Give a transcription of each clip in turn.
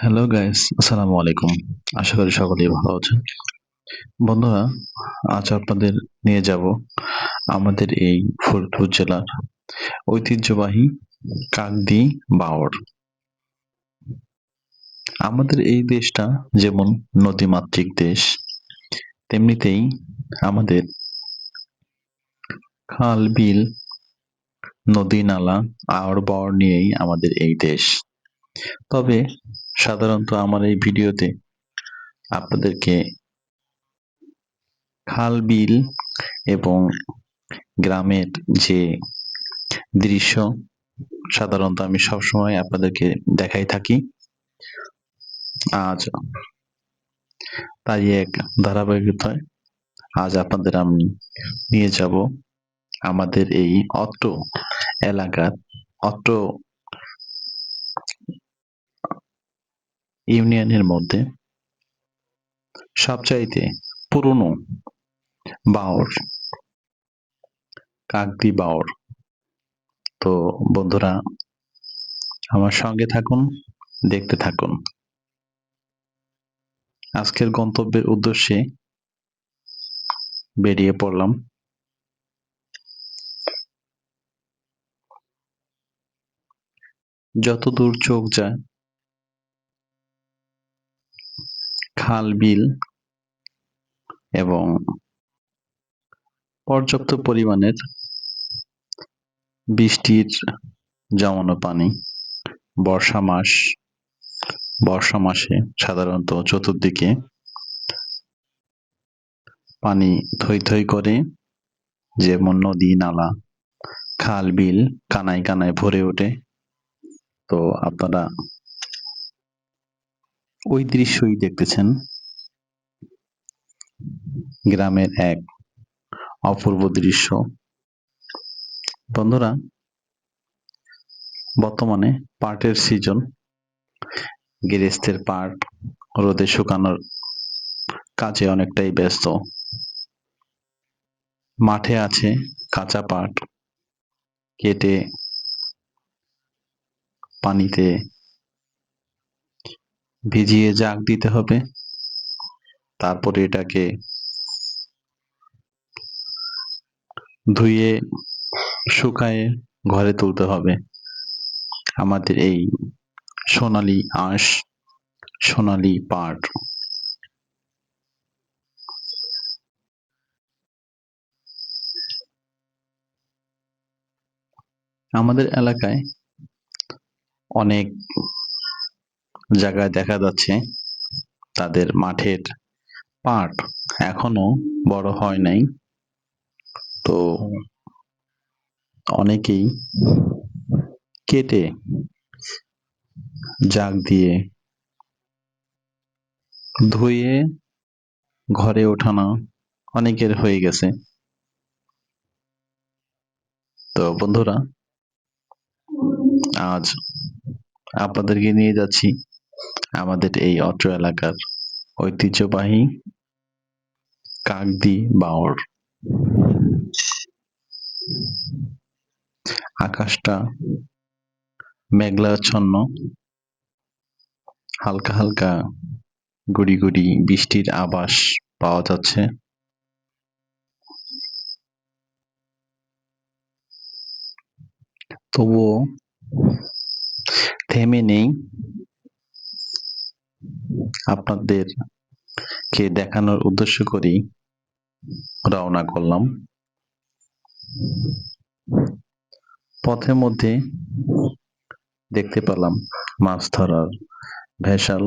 Hello guys আসসালামু আলাইকুম আশা করি সকলেই ভালো আছেন। বন্ধুরা, আজ আপনাদের নিয়ে যাব আমাদের এই ফরিদপুর জেলার ঐতিহ্যবাহী কাকদি বাওর। আমাদের এই দেশটা যেমন নদীমাতৃক দেশ, তেমনিতেই আমাদের খাল, বিল, নদী, নালা আওয়ার বাওর নিয়েই আমাদের এই দেশ। তবে সাধারণত আমার এই ভিডিওতে আপনাদেরকে খাল বিল এবং গ্রামের যে দৃশ্য সাধারণত আমি সবসময় আপনাদেরকে দেখাই থাকি। আজ তাই এক ধারাবাহিকতায় আজ আপনাদের আমি নিয়ে যাব আমাদের এই অত্র এলাকার অত্র ইউনিয়নের মধ্যে সবচাইতে পুরনো বাওর কাকদি বাওর তো বন্ধুরা, আমার সঙ্গে থাকুন, দেখতে থাকুন। আজকের গন্তব্যের উদ্দেশ্যে বেরিয়ে পড়লাম। যত দূর চোখ যায় খাল, বিল এবং পর্যাপ্ত পরিমাণের বৃষ্টির জমানো পানি। বর্ষা মাস, বর্ষা মাসে সাধারণত চতুর্দিকে পানি থই থই করে, যেমন নদী, নালা, খাল, বিল কানায় কানায় ভরে ওঠে। তো আপনারা ওই দৃশ্যই দেখতেছেন। গ্রামের এক অপূর্ব দৃশ্য। বন্ধুরা, বর্তমানে পাটের সিজন গেরেস্তের পাট রোদে শুকানোর কাজে অনেকটাই ব্যস্ত। মাঠে আছে কাঁচা পাট। কেটে পানিতে ভিজিয়ে জাগ দিতে হবে। তারপরে এটাকে ধুয়ে শুকায়ে ঘরে তুলতে হবে। আমাদের এই সোনালি আঁশ, সোনালি পাট। আমাদের এলাকায় অনেক জায়গায় দেখা যাচ্ছে তাদের মাঠের পাট এখনও বড় হয় নাই। তো অনেকেই কেটে জাগ দিয়ে ধুয়ে ঘরে ওঠানো অনেকের হয়ে গেছে। তো বন্ধুরা, আজ আপনাদেরকে নিয়ে যাচ্ছি আমাদের এই অত্র এলাকার ঐতিহ্যবাহী কাকদি বাওর। আকাশটা মেঘলাচ্ছন্ন, হালকা হালকা গুড়ি গুড়ি বৃষ্টির আবাস পাওয়া যাচ্ছে। তবুও থেমে নেই। আপনাদেরকে দেখানোর উদ্দেশ্য করেই রওনা করলাম। পথের মধ্যে দেখতে পেলাম মাছ ধরার ভেসাল।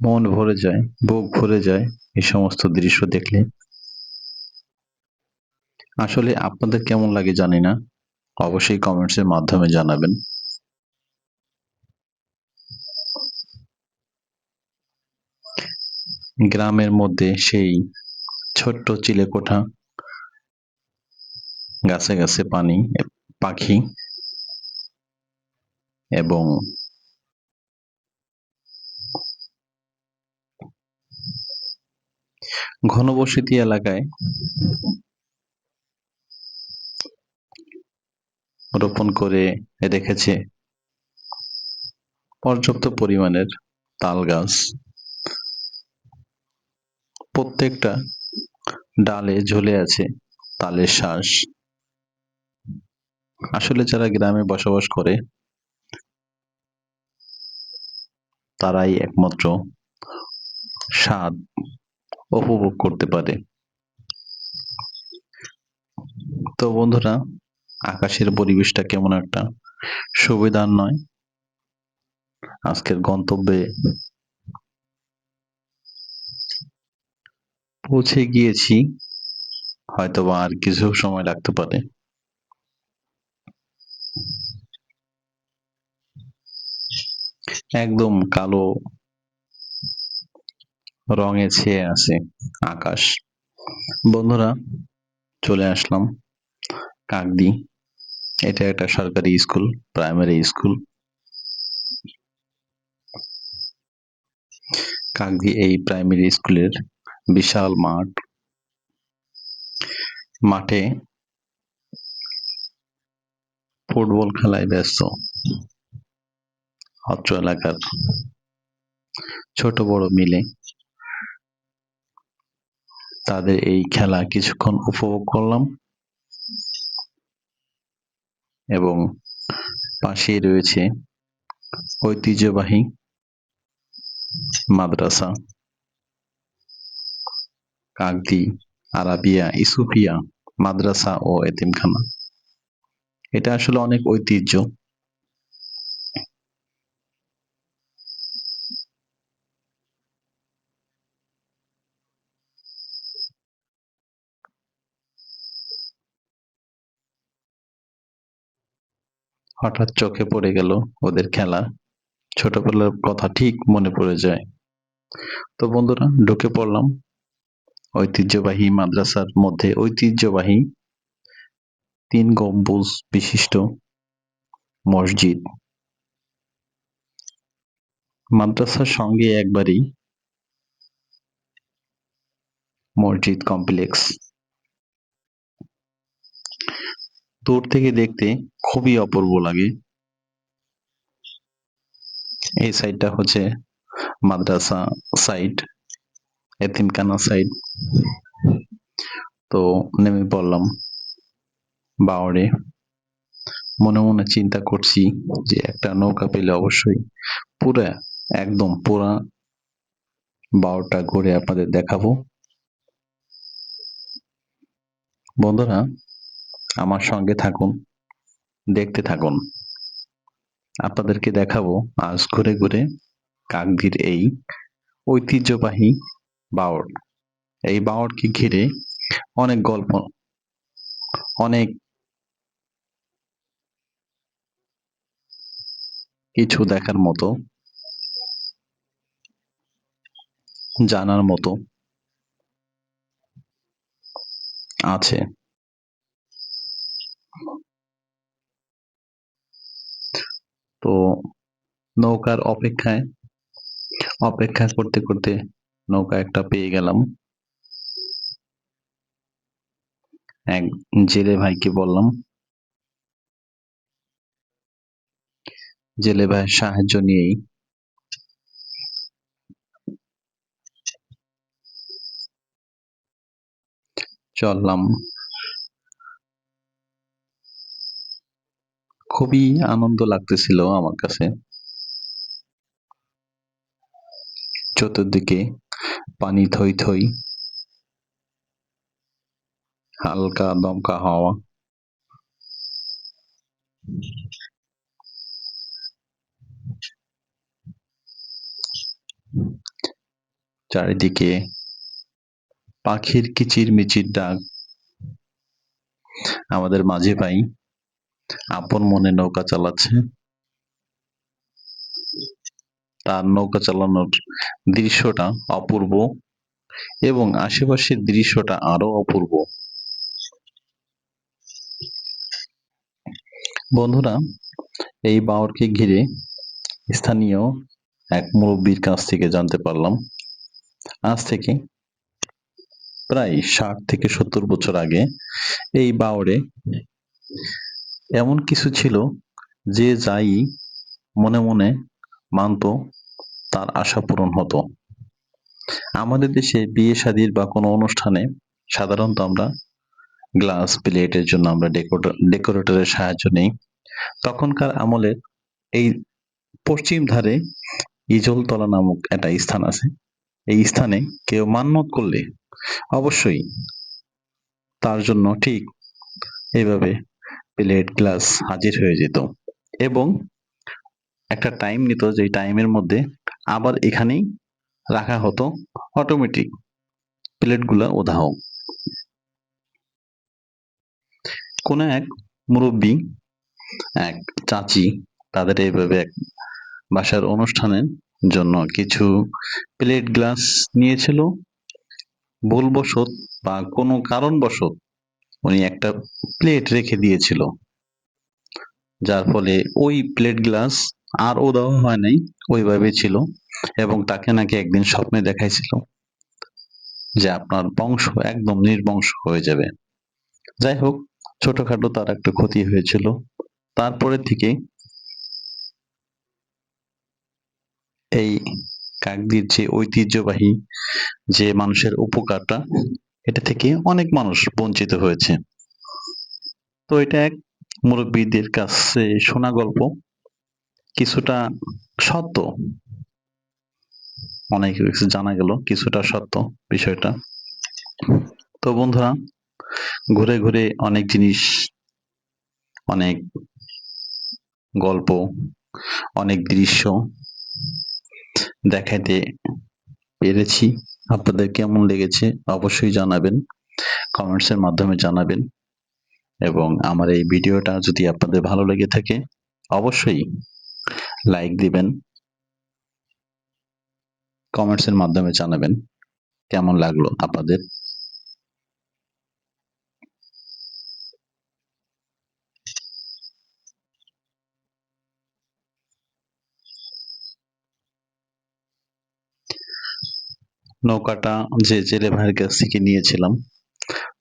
মন ভরে যায়, বুক ভরে যায় এই সমস্ত দৃশ্য দেখলে। আসলে আপনাদের কেমন লাগে জানি না। অবশ্যই কমেন্টসের মাধ্যমে জানাবেন। গ্রামের মধ্যে সেই ছোট্ট চিলেকোঠা গাছে গাছে পানি, পাখি এবং ঘনবসতি এলাকায় রোপণ করে রেখেছে পর্যাপ্ত পরিমাণের তাল গাছ। প্রত্যেকটা ডালে ঝুলে আছে তালের শ্বাস। আসলে যারা গ্রামে বসবাস করে, তারাই একমাত্র স্বাদ উপভোগ করতে পারে। তো বন্ধুরা, আকাশের পরিবেশটা কেমন একটা? সুবিধার নয়। আজকের গন্তব্যে পৌঁছে গিয়েছি, হয়তোবা আর কিছু সময় লাগতে পারে। একদম কালো রঙে ছেয়ে আছে আকাশ। বন্ধুরা, চলে আসলাম কাকদি। এটা একটা সরকারি স্কুল, প্রাইমারি স্কুল। কাকদি এই প্রাইমারি স্কুলের বিশাল মাঠ। মাঠে ফুটবল খেলায় ব্যস্ত। অত্র এলাকার ছোট বড় মিলে তাদের এই খেলা কিছুক্ষণ উপভোগ করলাম এবং পাশেই রয়েছে ঐতিহ্যবাহী মাদ্রাসা। কাকদি আরাবিয়া, ইসুফিয়া, মাদ্রাসা ও এতিমখানা। এটা আসলে অনেক ঐতিহ্য। হঠাৎ চোখে পড়ে গেল ওদের খেলা। ছোটবেলার কথা ঠিক মনে পড়ে যায়। তো বন্ধুরা, ঢুকে পড়লাম। ঐতিহ্যবাহী মাদ্রাসার মধ্যে ঐতিহ্যবাহী তিন গম্বুজ বিশিষ্ট মসজিদ। মাদ্রাসার সঙ্গে একবারই মসজিদ কমপ্লেক্স। দূর থেকে দেখতে খুবই অপূর্ব লাগে। এই সাইডটা হচ্ছে মাদ্রাসা সাইড এতিমখানা সাইড তো নেমে পড়লাম বাওড়ে মনে মনে চিন্তা করছি যে একটা নৌকা পেলে অবশ্যই পুরা একদম পুরা বাওটা ঘুরে আপনাদের দেখাবো। বন্ধুরা, আমার সঙ্গে থাকুন, দেখতে থাকুন। আপনাদেরকে দেখাবো আজ ঘুরে ঘুরে কাকদির এই ঐতিহ্যবাহী বাওড় এই বাওড়কে ঘিরে অনেক গল্প, অনেক কিছু দেখার মতো, জানার মতো আছে। তো নৌকার অপেক্ষায়, অপেক্ষা করতে করতে নৌকা একটা পেয়ে গেলাম। এক জেলে ভাইকে বললাম। জেলে ভাইয়ের সাহায্য নিয়েই। চললাম। খুবই আনন্দ লাগতেছিল আমার কাছে। চতুর্দিকে পানি থই থই। হালকা দমকা হাওয়া। চারিদিকে পাখির কিচির মিচির ডাক আমাদের মাঝে ভাই আপন মনে নৌকা চালাচ্ছে। তার নৌকা চালানোর দৃশ্যটা অপূর্ব এবং আশেপাশের দৃশ্যটা আরও অপূর্ব। বন্ধুরা, এই বাওরকে ঘিরে স্থানীয় এক মুরব্বীর কাছ থেকে জানতে পারলাম। আজ থেকে প্রায় ষাট থেকে সত্তর বছর আগে এই বাওরে এমন কিছু ছিল যে যাই মনে মনে মানত, তার আশা পূরণ হতো। আমাদের দেশে বিয়ে শাদীর বা কোনো অনুষ্ঠানে সাধারণত আমরা গ্লাস, প্লেটের জন্য আমরা ডেকোরেটরের সাহায্য নেই। তখনকার আমলে এই পশ্চিম ধারে ইজলতলা নামক একটা স্থান আছে। এই স্থানে কেউ মান্যত করলে অবশ্যই তার জন্য ঠিক এইভাবে প্লেট, গ্লাস হাজির হয়ে যেত এবং একটা টাইম নিত যে টাইমের মধ্যে আবার এখানেই রাখা হতো অটোমেটিক প্লেটগুলা উধাও কোন এক মুরব্বী, এক চাচি তাদের এইভাবে এক বাসার অনুষ্ঠানের জন্য কিছু প্লেট গ্লাস নিয়েছিল। ভুলবশত বা কোনো কারণবশত উনি একটা প্লেট রেখে দিয়েছিল। যার ফলে ওই প্লেট গ্লাস আর ও দেওয়া হয় নাই, ওইভাবে ছিল এবং তাকে নাকি একদিন স্বপ্নে দেখাইছিল যে আপনার বংশ একদম নির্বংশ হয়ে যাবে। যাই হোক, ছোটখাটো তার একটা ক্ষতি হয়েছিল। তারপরে থেকে এই কাকদির যে ঐতিহ্যবাহী যে মানুষের উপকারটা, এটা থেকে অনেক মানুষ বঞ্চিত হয়েছে। তো এটা এক মুরব্বীদের কাছে শোনা গল্প। কিছুটা সত্য। অনেক কিছু জানা গেল, কিছুটা সত্য বিষয়টা। তো বন্ধুরা, ঘুরে ঘুরে অনেক জিনিস, অনেক গল্প, অনেক দৃশ্য দেখাতে পেরেছি। আপনাদের কেমন লেগেছে অবশ্যই জানাবেন, কমেন্টসের মাধ্যমে জানাবেন। এবং আমার এই ভিডিওটা যদি আপনাদের ভালো লেগে থাকে, অবশ্যই লাইক দিবেন কমেন্টসের মাধ্যমে জানাবেন কেমন লাগল আপনাদের। নৌকাটা যে জেলে ভাইয়ের কাছ থেকে নিয়েছিলাম,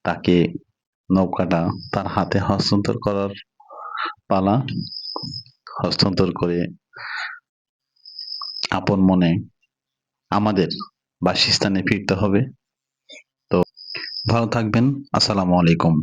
তাকে নৌকাটা তার হাতে হস্তান্তর করার পালা হস্তান্তর করে আপন মনে আমাদের বাসস্থানে ফিরতে হবে। তো ভালো থাকবেন। আসসালামু আলাইকুম।